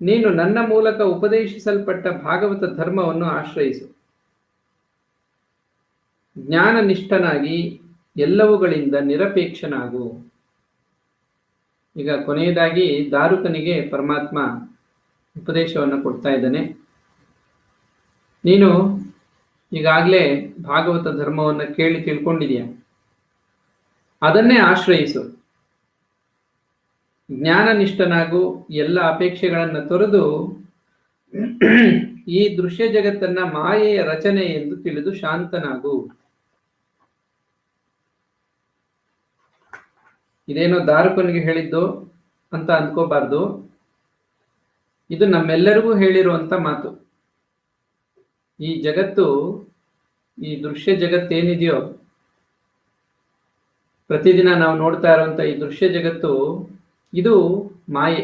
ನೀನು ನನ್ನ ಮೂಲಕ ಉಪದೇಶಿಸಲ್ಪಟ್ಟ ಭಾಗವತ ಧರ್ಮವನ್ನು ಆಶ್ರಯಿಸು. ಜ್ಞಾನನಿಷ್ಠನಾಗಿ ಎಲ್ಲವುಗಳಿಂದ ನಿರಪೇಕ್ಷನಾಗು. ಈಗ ಕೊನೆಯದಾಗಿ ದಾರುಕನಿಗೆ ಪರಮಾತ್ಮ ಉಪದೇಶವನ್ನು ಕೊಡ್ತಾ ಇದ್ದಾನೆ. ನೀನು ಈಗಾಗಲೇ ಭಾಗವತ ಧರ್ಮವನ್ನು ಕೇಳಿ ತಿಳ್ಕೊಂಡಿದೀಯ ಅದನ್ನೇ ಆಶ್ರಯಿಸು. ಜ್ಞಾನನಿಷ್ಠನಾಗು ಎಲ್ಲ ಅಪೇಕ್ಷೆಗಳನ್ನು ತೊರೆದು ಈ ದೃಶ್ಯ ಜಗತ್ತನ್ನ ಮಾಯೆಯ ರಚನೆ ಎಂದು ತಿಳಿದು ಶಾಂತನಾಗು. ಇದೇನೋ ದಾರುಕನಿಗೆ ಹೇಳಿದ್ದು ಅಂತ ಅನ್ಕೋಬಾರ್ದು. ಇದು ನಮ್ಮೆಲ್ಲರಿಗೂ ಹೇಳಿರುವಂತ ಮಾತು. ಈ ಜಗತ್ತು, ಈ ದೃಶ್ಯ ಜಗತ್ತೇನಿದೆಯೋ, ಪ್ರತಿದಿನ ನಾವು ನೋಡ್ತಾ ಇರುವಂತ ಈ ದೃಶ್ಯ ಜಗತ್ತು ಇದು ಮಾಯೆ.